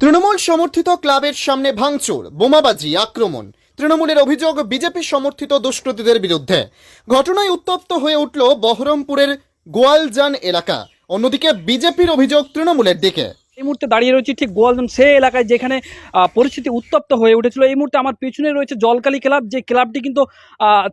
তৃণমূল সমর্থিত ক্লাবের সামনে ভাঙচুর, বোমাবাজি, আক্রমণ। তৃণমূলের অভিযোগ বিজেপি সমর্থিত দুষ্কৃতীদের বিরুদ্ধে। ঘটনায় উত্তপ্ত হয়ে উঠল বহরমপুরের গোয়ালজান এলাকা। অন্যদিকে বিজেপির অভিযোগ তৃণমূলের দিকে। এই মুহূর্তে দাঁড়িয়ে রয়েছে ঠিক গোয়ালজন সে এলাকায় যেখানে পরিস্থিতি উত্তপ্ত হয়ে উঠেছিল। এই মুহূর্তে আমার পিছনে রয়েছে জলকালী ক্লাব, যে ক্লাবটি কিন্তু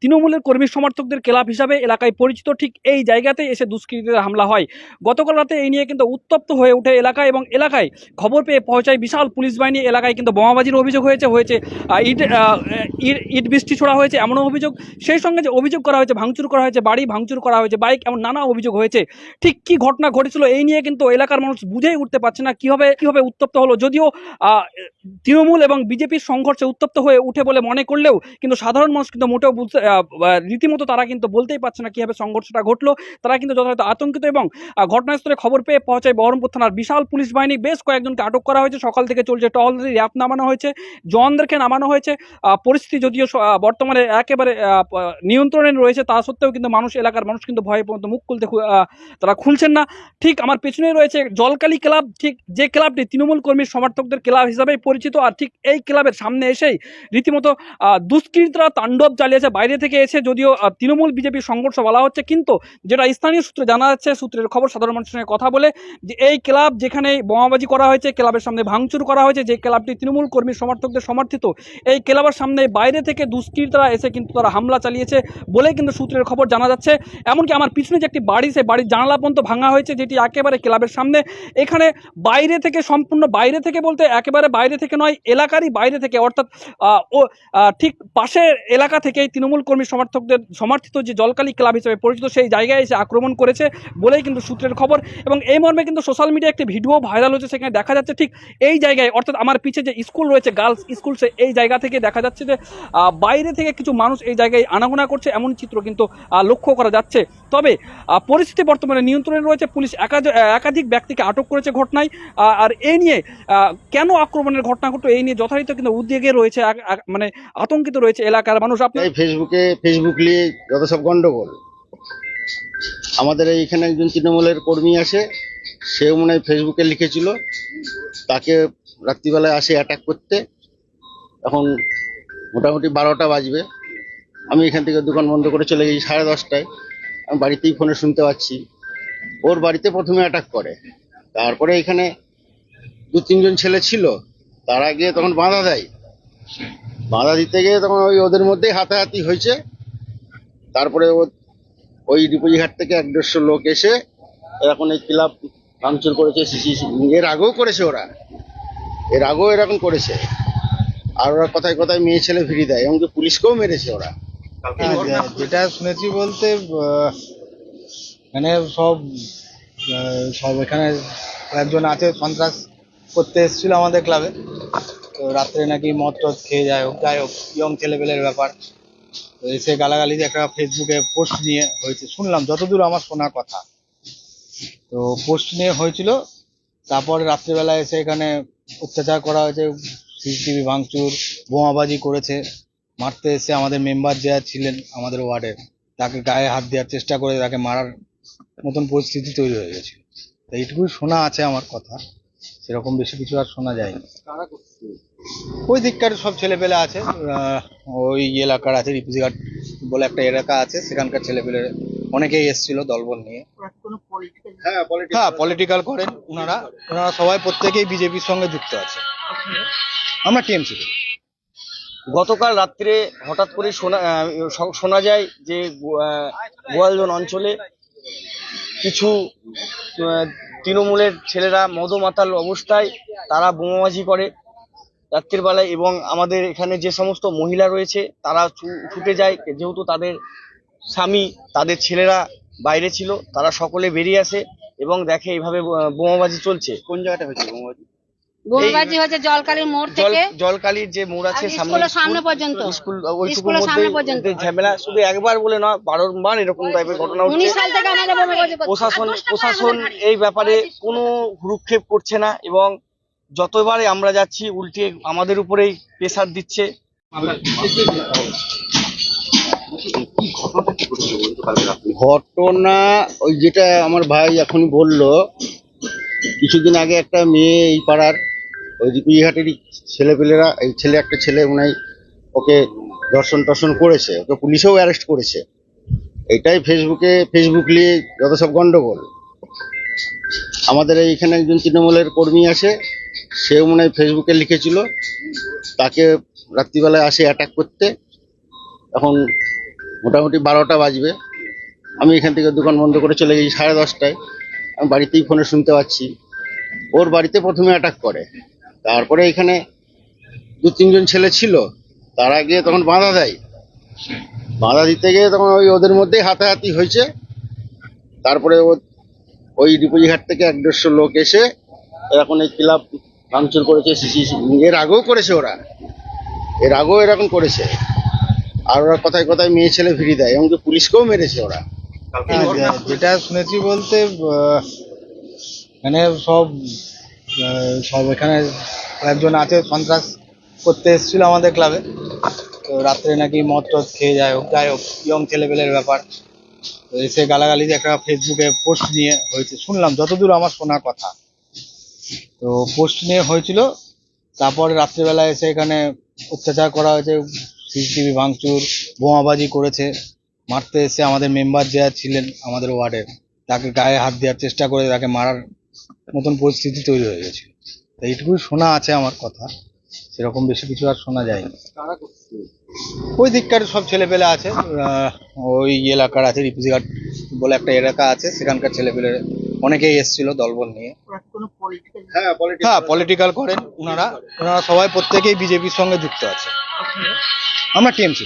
তৃণমূলের কর্মী সমর্থকদের ক্লাব হিসাবে এলাকায় পরিচিত। ঠিক এই জায়গাতেই এসে দুষ্কৃতীদের হামলা হয়। গতকাল রাতে এই নিয়ে কিন্তু উত্তপ্ত হয়ে ওঠে এলাকায় এবং এলাকায় খবর পেয়ে পৌঁছায় বিশাল পুলিশ বাহিনী। এলাকায় কিন্তু বোমাবাজির অভিযোগ হয়েছে হয়েছে ইট- ইট বৃষ্টি ছোড়া হয়েছে এমনও অভিযোগ। সেই সঙ্গে যে অভিযোগ করা হয়েছে, ভাঙচুর করা হয়েছে, বাড়ি ভাঙচুর করা হয়েছে, বাইক এমন নানা অভিযোগ হয়েছে। ঠিক কি ঘটনা ঘটেছিল এই নিয়ে কিন্তু এলাকার মানুষ বুঝেই উঠতে পারছে না। কীভাবে কীভাবে উত্তপ্ত হলো? যদিও তৃণমূল এবং বিজেপির সংঘর্ষে উত্তপ্ত হয়ে উঠে বলে মনে করলেও কিন্তু সাধারণ মানুষ কিন্তু মোটেও বুঝতে রীতিমতো তারা কিন্তু বলতেই পারছে না কীভাবে সংঘর্ষটা ঘটলো। তারা কিন্তু যথাযথ আতঙ্কিত এবং ঘটনাস্থলে খবর পেয়ে পৌঁছায় বহরমপুর থানার বিশাল পুলিশ বাহিনী। বেশ কয়েকজনকে আটক করা হয়েছে। সকাল থেকে চলছে টহলদারি র্যাপ নামানো হয়েছে, জওয়ানদেরকে নামানো হয়েছে। পরিস্থিতি যদিও বর্তমানে একেবারে নিয়ন্ত্রণে রয়েছে, তা সত্ত্বেও কিন্তু মানুষ, এলাকার মানুষ কিন্তু ভয়ে পর্যন্ত মুখ খুলতে তারা খুলছেন না। ঠিক আমার পেছনে রয়েছে জলকালী ক্লাব। ঠিক যে ক্লাবটি তৃণমূল কর্মীর সমর্থকদের ক্লাব হিসাবে পরিচিত আর ঠিক এই ক্লাবের সামনে এসেই রীতিমতো দুষ্কৃতীরা তাণ্ডব চালিয়েছে, বাইরে থেকে এসে যদিও তৃণমূল বিজেপির সংঘর্ষ বলা হচ্ছে, কিন্তু যেটা স্থানীয় সূত্রে জানা যাচ্ছে, সূত্রের খবর সাধারণ মানুষের সঙ্গে কথা বলে যে এই ক্লাব যেখানে বোমাবাজি করা হয়েছে, ক্লাবের সামনে ভাঙচুর করা হয়েছে, যে ক্লাবটি তৃণমূল কর্মীর সমর্থকদের সমর্থিত, এই ক্লাবের সামনে বাইরে থেকে দুষ্কৃতীরা এসে কিন্তু তারা হামলা চালিয়েছে বলেই কিন্তু সূত্রের খবর জানা যাচ্ছে। এমনকি আমার পিছনে যে একটি বাড়ি সেই বাড়ির জানালা পর্যন্ত ভাঙা হয়েছে, যেটি একেবারে ক্লাবের সামনে। এখানে বাইরে থেকে সম্পূর্ণ বাইরে থেকে বলতে একেবারে বাইরে থেকে নয়, এলাকারই বাইরে থেকে, অর্থাৎ ও ঠিক পাশের এলাকা থেকেই তৃণমূল কর্মী সমর্থকদের সমর্থিত যে জলকালী ক্লাব হিসেবে পরিচিত সেই জায়গায় এসে আক্রমণ করেছে বলেই কিন্তু সূত্রের খবর এবং এই মর্মে কিন্তু সোশ্যাল মিডিয়ায় একটি ভিডিও ভাইরাল হচ্ছে সেখানে দেখা যাচ্ছে ঠিক এই জায়গায়, অর্থাৎ আমার পিছে যে স্কুল রয়েছে গার্লস স্কুল সে এই জায়গা থেকে দেখা যাচ্ছে যে বাইরে থেকে কিছু মানুষ এই জায়গায় আনাগোনা করছে, এমন চিত্র কিন্তু লক্ষ্য করা যাচ্ছে। তবে পরিস্থিতি বর্তমানে নিয়ন্ত্রণে রয়েছে, পুলিশ একাধিক ব্যক্তিকে আটক করেছে ঘটনায়। আর এই নিয়ে কেন আক্রমণের ঘটনা ঘটলো? এই নিয়ে যথারীত কিন্তু উদ্বেগে রয়েছে মানে আতঙ্কিত রয়েছে এলাকার মানুষ। আপনি ফেসবুকে, ফেসবুক নিয়ে যত সব গন্ডগোল। আমাদের এইখানে একজন তৃণমূলের কর্মী আছে সেও মনে হয় ফেসবুকে লিখেছিল, তাকে রাত্রিবেলায় আসে অ্যাটাক করতে। এখন মোটামুটি বারোটা বাজবে। আমি এখান থেকে দোকান বন্ধ করে চলে গেছি, সাড়ে দশটায়। আমি বাড়িতেই ফোনে শুনতে পাচ্ছি। ওর বাড়িতে প্রথমে অ্যাটাক করে। তারপরে এখানে দু তিনজন ছেলে ছিল তারা গিয়ে তখন বাধা দেয়। বাধা দিতে গিয়ে তখন ওই ওদের মধ্যেই হাতাহাতি হয়েছে। তারপরে ও- ওই ডিপুজিঘাট থেকে এক দেড়শো লোক এসে এখন এই ক্লাব ভাঙচুর করেছে সিসি এর আগেও করেছে ওরা। এর আগেও এরকম করেছে। আর ওরা কথায় কথায় মেয়ে ছেলে ফিরি দেয় এমনকি পুলিশকেও মেরেছে ওরা। হ্যাঁ, যেটা শুনেছি বলতে মানে সব সব এখানে একজন আছে, সন্ত্রাস করতে এসেছিল আমাদের ক্লাবে তো রাত্রে নাকি মদ টদ খেয়ে যায় হোক, যাই হোক ইয়ং ছেলেপেলের ব্যাপার। তো এসে গালাগালি একটা ফেসবুকে পোস্ট নিয়ে হয়েছে। শুনলাম, যতদূর আমার শোনার কথা। তো পোস্ট নিয়ে হয়েছিল, তারপর রাত্রিবেলা এসে এখানে অত্যাচার করা হয়েছে সিসিটিভি ভাঙচুর, বোমাবাজি করেছে। মারতে এসে আমাদের মেম্বার যে ছিলেন আমাদের ওয়ার্ডের, তাকে গায়ে হাত দেওয়ার চেষ্টা করে, তাকে মারার মতন পরিস্থিতি তৈরি হয়ে গেছিল। তো এইটুকুই শোনা আছে আমার কথা। সেরকম বেশি কিছু আর শোনা যায়নি। ওই দিককার সব ছেলেপেলে আছে। আহ, ওই এলাকার আছে রিপুজিঘাট বলে একটা এলাকা আছে। সেখানকার ছেলেপেলে অনেকেই এসেছিল দলবল নিয়ে। হ্যাঁ হ্যাঁ পলিটিক্যাল করেন ওনারা। ওনারা সবাই প্রত্যেকেই বিজেপির সঙ্গে যুক্ত আছে। আমরা টিএমসি গতকাল রাত্রে হঠাৎ করে শোনা শোনা যায় যে গোয়ালজন অঞ্চলে কিছু তৃণমূলের ছেলেরা মদমাতাল অবস্থায় তারা বোমাবাজি করে রাত্রিবেলায় এবং আমাদের এখানে যে সমস্ত মহিলা রয়েছে তারা ছুটে যায়। যেহেতু তাদের স্বামী, তাদের ছেলেরা বাইরে ছিল, তারা সকলে বেরিয়ে আসে এবং দেখে এইভাবে বোমাবাজি চলছে। কোন জায়গাটা হয়েছে বোমাবাজি? হচ্ছে জলকালির মোড় থেকে জলকালির যে মোড় আছে সামনে স্কুলের সামনে পর্যন্ত। স্কুল স্কুলের সামনে পর্যন্ত। ঝামেলা শুধু একবার বলে নয় বারবার এরকম টাইপের ঘটনা হচ্ছে সাল থেকে আমাদের করছে। প্রশাসন প্রশাসন এই ব্যাপারে কোনো ভ্রুক্ষেপ করছে না এবং যতবারে আমরা যাচ্ছি উল্টে আমাদের উপরেই প্রেসার দিচ্ছে ঘটনা ওই যেটা আমার ভাই এখনই বলল কিছুদিন আগে একটা মেয়ে এই পাড়ার ওই দিকুইহাটেরই ছেলেপেলেরা, এই ছেলে একটা ছেলে মনে ওকে দর্শন টর্শন করেছে, ওকে পুলিশেও অ্যারেস্ট করেছে। এটাই ফেসবুকে, ফেসবুক নিয়ে যত সব গন্ডগোল। আমাদের এইখানে একজন তৃণমূলের কর্মী আছে, সেও মনে হয় ফেসবুকে লিখেছিল, তাকে রাত্রিবেলায় আসে অ্যাটাক করতে। এখন মোটামুটি বারোটা বাজবে। আমি এখান থেকে দোকান বন্ধ করে চলে গেছি সাড়ে দশটায়। আমি বাড়িতেই ফোনে শুনতে পাচ্ছি। ওর বাড়িতে প্রথমে অ্যাটাক করে। তারপরে এখানে দু তিনজন ছেলে ছিল তারা গিয়ে তখন বাধা দেয়। বাধা দিতে গিয়ে তখন ওই ওদের মধ্যেই হাতাহাতি হয়েছে। তারপরে ও ওই ডিপুজিঘাট থেকে এক দেড়শো লোক এসে এখন এই ক্লাব ভাঙচুর করেছে সিসি এর আগেও করেছে ওরা। এর আগেও এরকম করেছে। আর ওরা কথায় কথায় মেয়ে ছেলে ফিরি দেয় এমনকি পুলিশকেও মেরেছে ওরা। হ্যাঁ, যেটা শুনেছি বলতে মানে সব সব এখানে একজন আছে, সন্ত্রাস করতে এসেছিল আমাদের ক্লাবে তো রাত্রে নাকি মদ টদ খেয়ে যায় হোক, যাই হোক ইয়ং ছেলেপেলের ব্যাপার। তো এসে গালাগালি একটা ফেসবুকে পোস্ট নিয়ে হয়েছে। শুনলাম, যতদূর আমার শোনার কথা। তো পোস্ট নিয়ে হয়েছিল, তারপরে রাত্রিবেলা এসে এখানে অত্যাচার করা হয়েছে সিসিটিভি ভাঙচুর, বোমাবাজি করেছে। মারতে এসে আমাদের মেম্বার যে ছিলেন আমাদের ওয়ার্ডের, তাকে গায়ে হাত দেওয়ার চেষ্টা করে, তাকে মারার মতন পরিস্থিতি তৈরি হয়ে গেছিল তো এইটুকুই শোনা আছে আমার কথা। সেরকম বেশি কিছু আর শোনা যায়নি। ওই দিককার সব ছেলেপেলে আছে। ওই এলাকার আছে রিপুজিঘাট বলে একটা এলাকা আছে সেখানকার ছেলেপেলে অনেকেই এসেছিল দলবল নিয়ে। হ্যাঁ হ্যাঁ পলিটিক্যাল করেন ওনারা। ওনারা সবাই প্রত্যেকেই বিজেপির সঙ্গে যুক্ত আছে। আমরা টিএমসি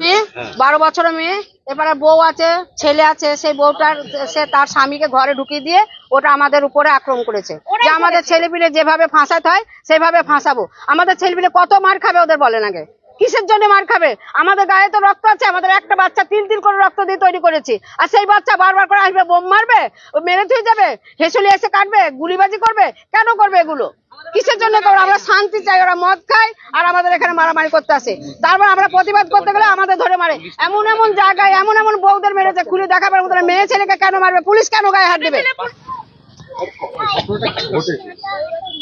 মেয়ে? বারো বছরের মেয়ে? এবারে বউ আছে ছেলে আছে সেই বউটার সে তার স্বামীকে ঘরে ঢুকিয়ে দিয়ে ওটা আমাদের উপরে আক্রমণ করেছে। যে আমাদের ছেলেপিলে যেভাবে ফাঁসাতে হয় সেভাবে ফাঁসাবো। আমাদের ছেলেপিলে কত মার খাবে ওদের বলেন আগে। কিসের জন্য মার খাবে? আমাদের গায়ে তো রক্ত আছে, আমাদের একটা বাচ্চা তিল তিল করে রক্ত দিয়ে তৈরি করেছি। আর সেই বাচ্চা বারবার করে আসবে, বোম মারবে? মেরে থুয়ে যাবে? হেসুলি এসে কাটবে? গুলিবাজি করবে? কেন করবে এগুলো? কিসের জন্য করবে? আমরা শান্তি চাই, ওরা মদ খায়, আর আমাদের এখানে মারামারি করতে আসে। তারপর আমরা প্রতিবাদ করতে গেলে আমাদের ধরে মারে। এমন এমন জায়গায়, এমন এমন বউদের মেরেছে, খুলে দেখাবার মতো মেয়ে ছেলেকে কেন মারবে? পুলিশ কেন গায়ে হাত দেবে?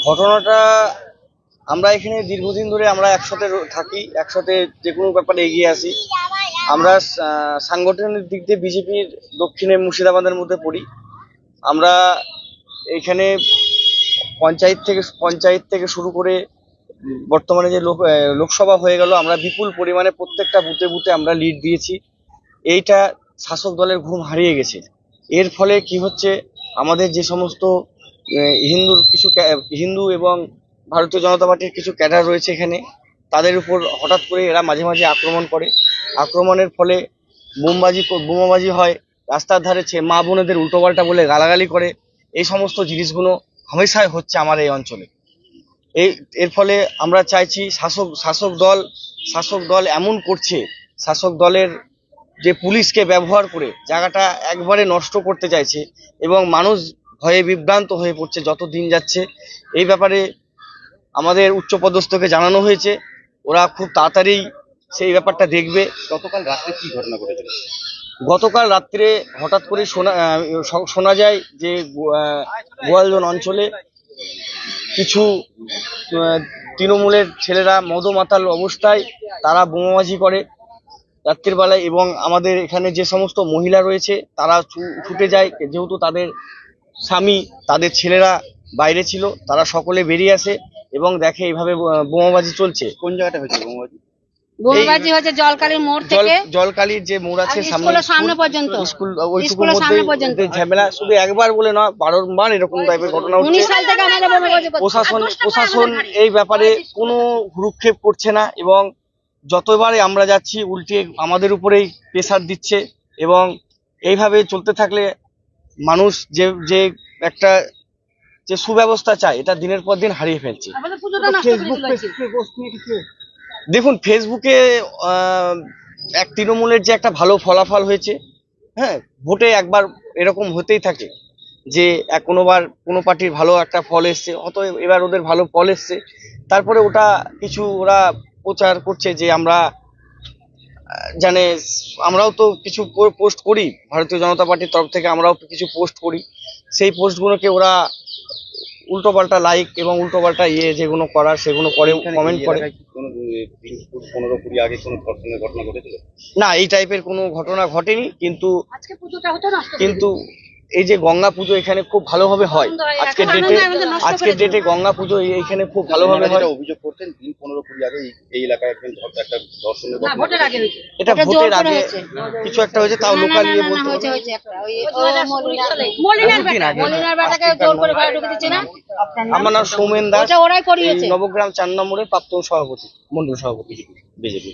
ঘটনাটা আমরা এখানে দীর্ঘদিন ধরে আমরা একসাথে থাকি, একসাথে যে কোনো ব্যাপারে এগিয়ে আসি। আমরা সাংগঠনিক দিক দিয়ে বিজেপির দক্ষিণে মুর্শিদাবাদের মধ্যে পড়ি। আমরা এখানে পঞ্চায়েত থেকে পঞ্চায়েত থেকে শুরু করে বর্তমানে যে লোক লোকসভা হয়ে গেল, আমরা বিপুল পরিমাণে প্রত্যেকটা বুথে বুথে আমরা লিড দিয়েছি। এইটা শাসক দলের ঘুম হারিয়ে গেছে। এর ফলে কি হচ্ছে? আমাদের যে সমস্ত হিন্দুর কিছু হিন্দু এবং ভারতীয় জনতা পার্টির কিছু ক্যাডার রয়েছে এখানে। তাদের উপর হঠাৎ করে এরা মাঝে মাঝে আক্রমণ করে। আক্রমণের ফলে বোমবাজি বোমাবাজি হয়, রাস্তার ধারে ছে- মা বোনেদের উল্টোপাল্টা বলে গালাগালি করে। এই সমস্ত জিনিসগুলো হামেশাই হচ্ছে আমার এই অঞ্চলে। এই, এর ফলে আমরা চাইছি শাসক শাসক দল শাসক দল এমন করছে, শাসক দলের যে পুলিশকে ব্যবহার করে জায়গাটা একবারে নষ্ট করতে চাইছে এবং মানুষ ভয়ে বিভ্রান্ত হয়ে পড়ছে যত দিন যাচ্ছে। এই ব্যাপারে আমাদের উচ্চপদস্থকে জানানো হয়েছে। ওরা খুব তাড়াতাড়ি সেই ব্যাপারটা দেখবে। গতকাল রাত্রে কি ঘটনা ঘটেছিল? গতকাল রাত্রে হঠাৎ করে শোনা শোনা যায় যে গোয়ালজন অঞ্চলে কিছু তৃণমূলের ছেলেরা মদমাতাল অবস্থায় তারা বোমাবাজি করে রাত্রির বেলায় এবং আমাদের এখানে যে সমস্ত মহিলা রয়েছে তারা ছুটে যায়। যেহেতু তাদের স্বামী তাদের ছেলেরা বাইরে ছিল তারা সকলে বেরিয়ে আসে। এবং দেখে এইভাবে বোমাবাজি চলছে। কোন জায়গাটা হয়েছে বোমাবাজি? বোমবাজি হচ্ছে জলকালির মোড় থেকে। জলকালির যে মোড় আছে সামনে সামনে স্কুল- পর্যন্ত। স্কুল ওইটুকুর স্কুলের সামনে মধ্যেই পর্যন্ত। মধ্যে ঝামেলা শুধু একবার বলে বারবার এরকম টাইপের ঘটনা হচ্ছে। সাল থেকে আমাদের বোমাবাজি প্রশাসন প্রশাসন এই ব্যাপারে কোনো করছে না এবং যতবারে আমরা যাচ্ছি উল্টে আমাদের উপরেই প্রেসার দিচ্ছে এবং এইভাবে চলতে থাকলে মানুষ যে যে একটা যে সুব্যবস্থা চায় এটা দিনের পর দিন হারিয়ে ফেলছে। দেখুন ফেসবুকে এক তৃণমূলের যে একটা ভালো ফলাফল হয়েছে হ্যাঁ ভোটে একবার এরকম হতেই থাকে যে এক কোনোবার কোনো পার্টির ভালো একটা ফল এসছে হয়তো এবার ওদের ভালো ফল এসছে। তারপরে ওটা কিছু ওরা প্রচার করছে যে আমরা জানে আমরাও তো কিছু পোস্ট করি ভারতীয় জনতা পার্টির তরফ থেকে আমরাও কিছু পোস্ট করি। সেই পোস্টগুলোকে ওরা উল্টোপাল্টা লাইক এবং উল্টোপাল্টা ইয়ে যেগুলো করার সেগুলো করে কমেন্ট করে। পনেরো কুড়ি আগে কোনো ধর্ষণের ঘটনা ঘটেছিল? না এই টাইপের কোনো ঘটনা ঘটেনি কিন্তু আজকে পুজোটা হতো না কিন্তু এই যে গঙ্গা পুজো এখানে খুব ভালোভাবে হয়। হয়। আজকের ডেটে আজকের করে ডেটে গঙ্গা পুজো এই- এইখানে খুব ভালোভাবে হয়। অভিযোগ করতেন দিন পনেরো কুড়ি আগে এই- এলাকায় একজন একটা আগে এটা ভোটের আগে কিছু একটা হয়েছে তাও লোকাল না, ইয়ে বলতে? আমার নাম সৌমেন দাস নবগ্রাম চার নম্বরের প্রাক্তন সভাপতি মন্ডল সভাপতি বিজেপি।